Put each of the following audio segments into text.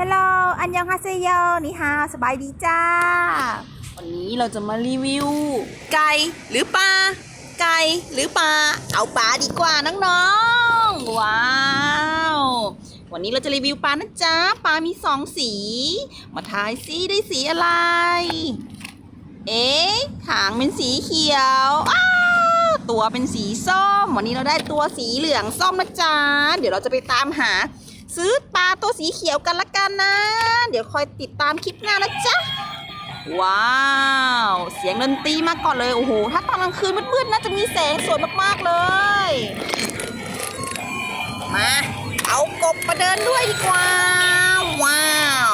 ฮลโลอันยองฮาเซโยนี่ฮาสบายดีจ้า วันนี้เราจะมารีวิว ไก่หรือปลา ไก่หรือปลา เอาปลาดีกว่าน้องๆ ว้าว วันนี้เราจะรีวิวปลานะจ๊ะ ปลามีสองสี มาทายซิได้สีอะไร เอ๊ะ หางเป็นสีเขียวอ้าวตัวเป็นสีส้ม วันนี้เราได้ตัวสีเหลืองส้มนะจ๊ะ เดี๋ยวเราจะไปตามหา ซื้อปลาตัวสีเขียวกันละกันนะ เดี๋ยวคอยติดตามคลิปหน้านะจ๊ะ ว้าว เสียงดนตรีมาก่อนเลย โอ้โห ถ้าตอนกลางคืนมืดๆน่าจะมีแสงสวยมากๆเลย มา เอากบมาเดินด้วยดีกว่า ว้าว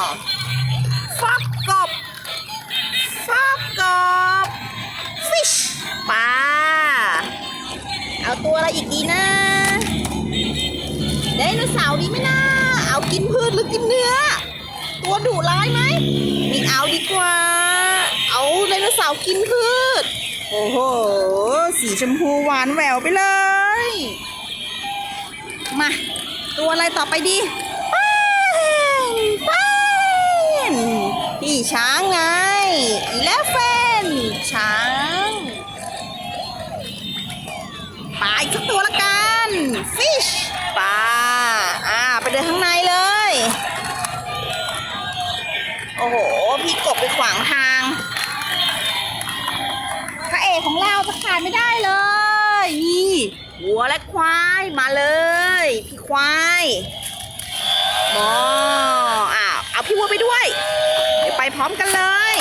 ฟักกบฟักกบ ฟิชปลา เอาตัวอะไรอีกดีนะ โนเสาร์ดีไหมนะเอากินพืชหรือกินเนื้อ ตัวดุร้ายไหมไมีเอาดีกว่า เอาไดโนเสาร์กินพืช โอ้โห สีชมพูหวานแหววไปเลย มา ตัวอะไรต่อไปดีป้นป้นพี่ช้างไงอีเลฟเฟนช้างปลาอีกสักตัวละกัน ฟิชปลา ไปขวางทางพระเอกของเราจะขาดไม่ได้เลย นี่วัวและควายมาเลย พี่ควายบออ้าวเอาพี่วัวไปด้วย เดี๋ยวไปพร้อมกันเลย